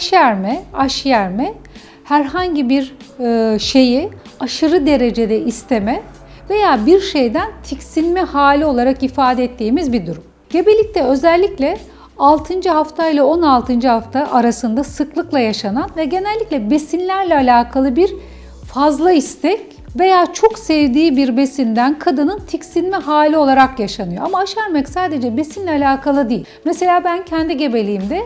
aşerme, aşyerme herhangi bir e, şeyi aşırı derecede isteme veya bir şeyden tiksinme hali olarak ifade ettiğimiz bir durum. Gebelikte özellikle 6. hafta ile 16. hafta arasında sıklıkla yaşanan ve genellikle besinlerle alakalı bir fazla istek veya çok sevdiği bir besinden kadının tiksinme hali olarak yaşanıyor. Ama aşermek sadece besinle alakalı değil. Mesela ben kendi gebeliğimde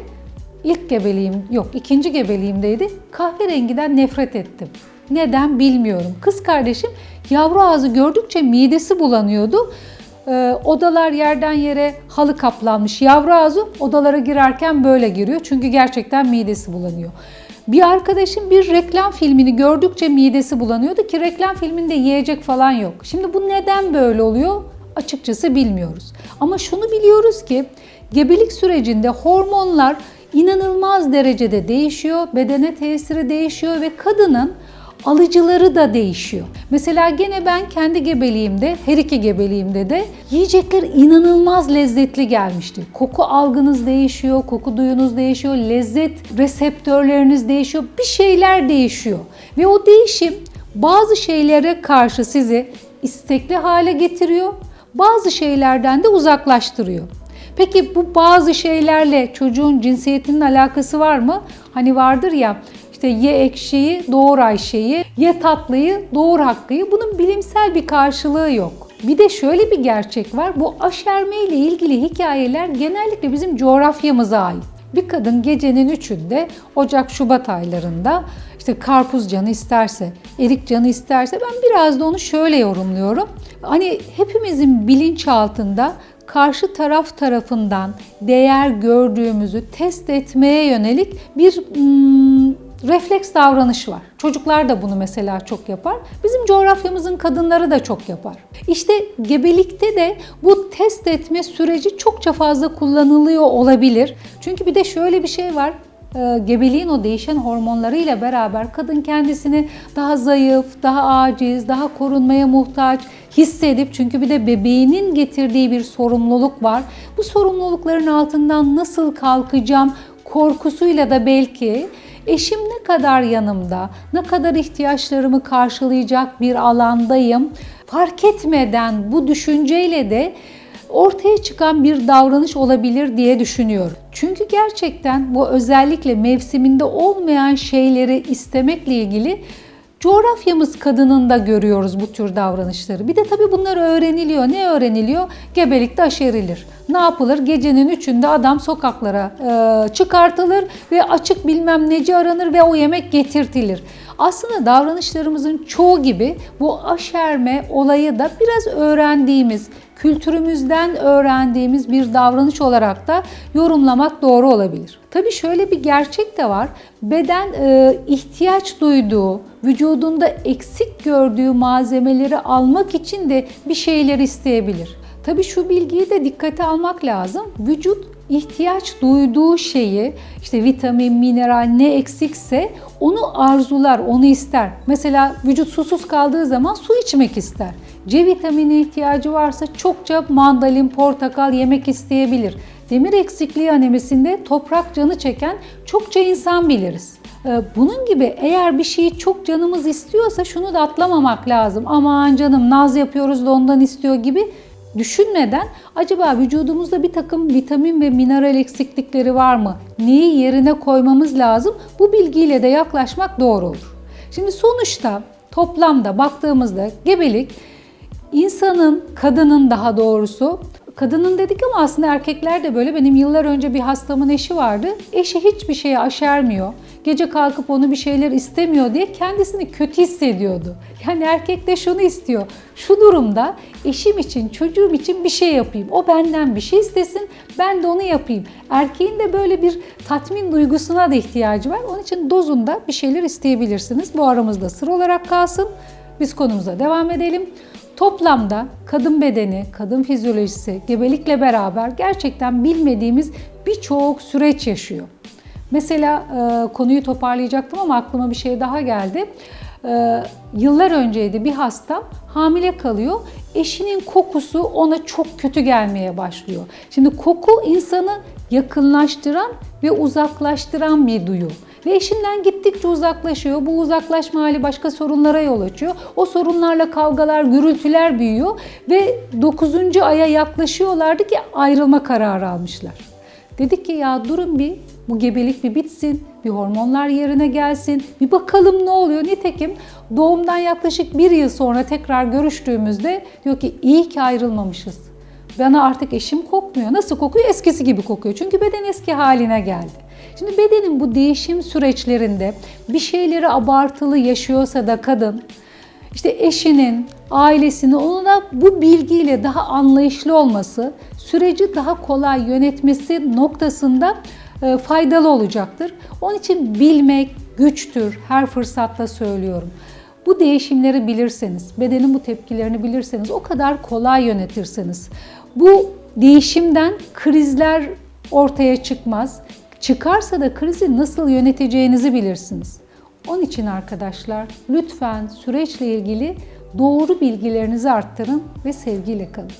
ilk gebeliğim yok ikinci gebeliğimdeydi. Kahverengiden nefret ettim. Neden bilmiyorum. Kız kardeşim yavru ağzı gördükçe midesi bulanıyordu. Ee, odalar yerden yere halı kaplanmış. Yavru ağzı odalara girerken böyle giriyor. Çünkü gerçekten midesi bulanıyor. Bir arkadaşım bir reklam filmini gördükçe midesi bulanıyordu ki reklam filminde yiyecek falan yok. Şimdi bu neden böyle oluyor? Açıkçası bilmiyoruz. Ama şunu biliyoruz ki gebelik sürecinde hormonlar inanılmaz derecede değişiyor, bedene tesiri değişiyor ve kadının alıcıları da değişiyor. Mesela gene ben kendi gebeliğimde, her iki gebeliğimde de yiyecekler inanılmaz lezzetli gelmişti. Koku algınız değişiyor, koku duyunuz değişiyor, lezzet reseptörleriniz değişiyor, bir şeyler değişiyor. Ve o değişim bazı şeylere karşı sizi istekli hale getiriyor, bazı şeylerden de uzaklaştırıyor. Peki bu bazı şeylerle çocuğun cinsiyetinin alakası var mı? Hani vardır ya işte ye ekşiyi doğur Ayşe'yi, ye tatlıyı doğur Hakkı'yı. Bunun bilimsel bir karşılığı yok. Bir de şöyle bir gerçek var. Bu aşerme ile ilgili hikayeler genellikle bizim coğrafyamıza ait. Bir kadın gecenin üçünde Ocak-Şubat aylarında işte karpuz canı isterse, erik canı isterse ben biraz da onu şöyle yorumluyorum. Hani hepimizin bilinçaltında karşı taraf tarafından değer gördüğümüzü test etmeye yönelik bir hmm, refleks davranış var. Çocuklar da bunu mesela çok yapar. Bizim coğrafyamızın kadınları da çok yapar. İşte gebelikte de bu test etme süreci çokça fazla kullanılıyor olabilir. Çünkü bir de şöyle bir şey var gebeliğin o değişen hormonlarıyla beraber kadın kendisini daha zayıf, daha aciz, daha korunmaya muhtaç hissedip çünkü bir de bebeğinin getirdiği bir sorumluluk var. Bu sorumlulukların altından nasıl kalkacağım korkusuyla da belki eşim ne kadar yanımda, ne kadar ihtiyaçlarımı karşılayacak bir alandayım fark etmeden bu düşünceyle de ortaya çıkan bir davranış olabilir diye düşünüyorum. Çünkü gerçekten bu özellikle mevsiminde olmayan şeyleri istemekle ilgili coğrafyamız kadınında görüyoruz bu tür davranışları. Bir de tabii bunlar öğreniliyor. Ne öğreniliyor? Gebelikte aşerilir. Ne yapılır? Gecenin üçünde adam sokaklara e, çıkartılır ve açık bilmem neci aranır ve o yemek getirtilir. Aslında davranışlarımızın çoğu gibi bu aşerme olayı da biraz öğrendiğimiz, kültürümüzden öğrendiğimiz bir davranış olarak da yorumlamak doğru olabilir. Tabii şöyle bir gerçek de var. Beden e, ihtiyaç duyduğu, vücudunda eksik gördüğü malzemeleri almak için de bir şeyler isteyebilir. Tabii şu bilgiyi de dikkate almak lazım. Vücut ihtiyaç duyduğu şeyi işte vitamin, mineral ne eksikse onu arzular, onu ister. Mesela vücut susuz kaldığı zaman su içmek ister. C vitamini ihtiyacı varsa çokça mandalin, portakal yemek isteyebilir. Demir eksikliği anemisinde toprak canı çeken çokça insan biliriz. Ee, bunun gibi eğer bir şeyi çok canımız istiyorsa şunu da atlamamak lazım. Aman canım naz yapıyoruz da ondan istiyor gibi düşünmeden acaba vücudumuzda bir takım vitamin ve mineral eksiklikleri var mı? Neyi yerine koymamız lazım? Bu bilgiyle de yaklaşmak doğru olur. Şimdi sonuçta toplamda baktığımızda gebelik insanın, kadının daha doğrusu kadının dedik ama aslında erkekler de böyle. Benim yıllar önce bir hastamın eşi vardı. Eşi hiçbir şeye aşermiyor. Gece kalkıp onu bir şeyler istemiyor diye kendisini kötü hissediyordu. Yani erkek de şunu istiyor. Şu durumda eşim için, çocuğum için bir şey yapayım. O benden bir şey istesin, ben de onu yapayım. Erkeğin de böyle bir tatmin duygusuna da ihtiyacı var. Onun için dozunda bir şeyler isteyebilirsiniz. Bu aramızda sır olarak kalsın. Biz konumuza devam edelim. Toplamda kadın bedeni, kadın fizyolojisi, gebelikle beraber gerçekten bilmediğimiz birçok süreç yaşıyor. Mesela e, konuyu toparlayacaktım ama aklıma bir şey daha geldi. Ee, yıllar önceydi bir hastam hamile kalıyor. Eşinin kokusu ona çok kötü gelmeye başlıyor. Şimdi koku insanı yakınlaştıran ve uzaklaştıran bir duyu. Ve eşinden gittikçe uzaklaşıyor. Bu uzaklaşma hali başka sorunlara yol açıyor. O sorunlarla kavgalar, gürültüler büyüyor ve 9. aya yaklaşıyorlardı ki ayrılma kararı almışlar. Dedik ki ya durun bir bu gebelik bir bitsin, bir hormonlar yerine gelsin, bir bakalım ne oluyor. Nitekim doğumdan yaklaşık bir yıl sonra tekrar görüştüğümüzde diyor ki iyi ki ayrılmamışız. Bana artık eşim kokmuyor. Nasıl kokuyor? Eskisi gibi kokuyor. Çünkü beden eski haline geldi. Şimdi bedenin bu değişim süreçlerinde bir şeyleri abartılı yaşıyorsa da kadın işte eşinin, ailesinin ona bu bilgiyle daha anlayışlı olması, süreci daha kolay yönetmesi noktasında faydalı olacaktır. Onun için bilmek güçtür. Her fırsatta söylüyorum. Bu değişimleri bilirseniz, bedenin bu tepkilerini bilirseniz, o kadar kolay yönetirseniz, bu değişimden krizler ortaya çıkmaz. Çıkarsa da krizi nasıl yöneteceğinizi bilirsiniz. Onun için arkadaşlar lütfen süreçle ilgili doğru bilgilerinizi arttırın ve sevgiyle kalın.